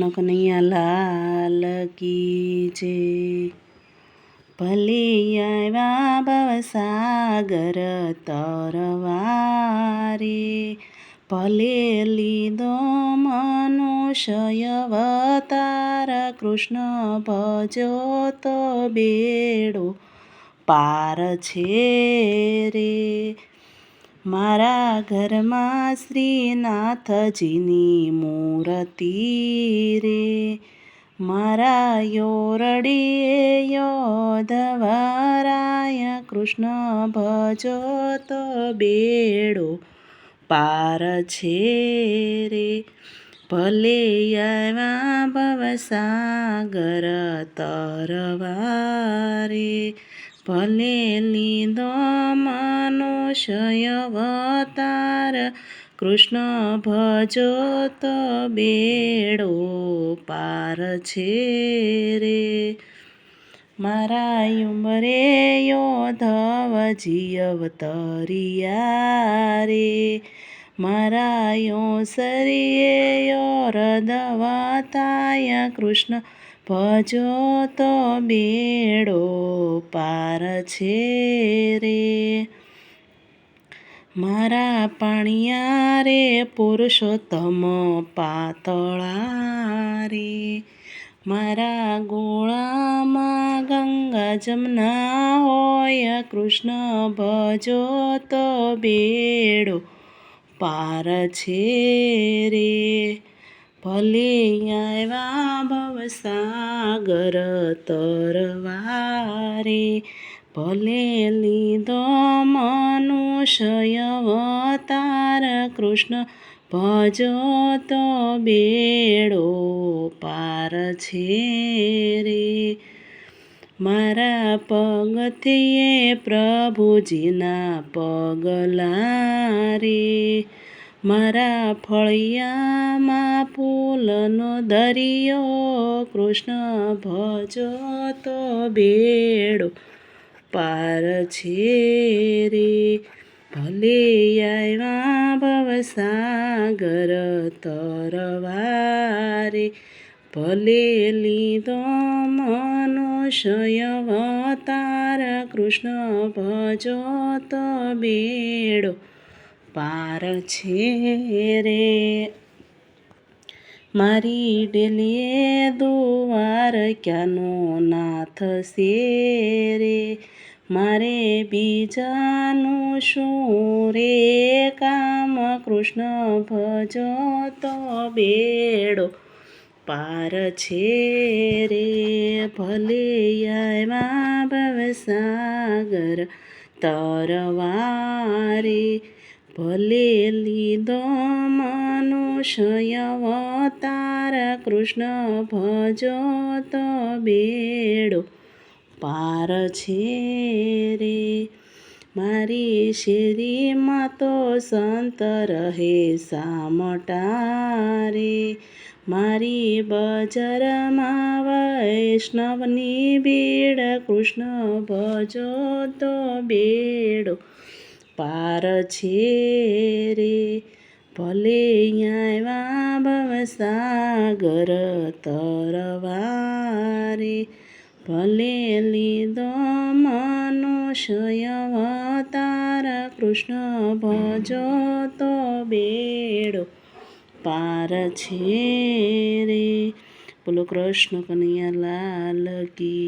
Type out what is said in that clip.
કૃષ્ણ કનૈયા લાલ કી છે ભલે આવ્યા ભવસાગર તરવારે ભલે લીધો મનુષ્ય અવતાર કૃષ્ણ ભજો તો બેડો પાર છે રે મારા ઘરમાં શ્રીનાથજીની મૂર્તિ રે. મારા યોરડીએ યોધવરાય કૃષ્ણ ભજો તો બેડો પાર છે રે. ભલે આવ્યા ભવસાગર તરવારે ભલે લીધો મનુષ્ય અવતાર, કૃષ્ણ ભજો તો બેડો પાર છે રે. મારા ઉંમરે યોધવજી અવતરિયા રે. મારા યોસરીએ યોરદવતાય કૃષ્ણ, ભજો તો બેડો પાર છે મારા પાણિયા રે પુરુષોત્તમ પાતળા રે. મારા ગોળામાં ગંગા જમના હોય કૃષ્ણ, ભજો તો બેડો પાર છે રે. ભલે આવ્યા ભવસાગર તરવારે, ભલે લીધો મનુષ્ય અવતાર કૃષ્ણ ભજો તો બેડો પાર છે રે. મારા પગથી પ્રભુજીના પગલા રે મારા ફળિયામાં ફૂલનો દરિયો, કૃષ્ણ ભજો તો બેડો પાર છે રે ભલે આવ્યા ભવસાગર તરવારે, ભલે લીધો મનુષ્ય અવતાર, કૃષ્ણ ભજો તો બેડો પાર છે રે. મારી ડેલીએ દુવાર ક્યાંનો નાથ છે રે? મારે બીજાનું શું રે? કામ કૃષ્ણ ભજો તો બેડો પાર છે રે. ભલે સાગર ભવસાગર તરવારે ભલે લીધો મનુષ્ય અવતાર, કૃષ્ણ ભજો તો બેડો. પાર છે રે, મારી શેરીમાં તો સંત રહે સામટા મારી બજારમાં વૈષ્ણવની ભીડ, કૃષ્ણ ભજો તો બેડો. પાર છે રે. ભલે આવ્યા ભવસાગર તરવારે, ભલે લીધો મનુષ્ય અવતાર, કૃષ્ણ ભજો તો બેડો પાર છે રે. બોલો કૃષ્ણ કનૈયા લાલ કી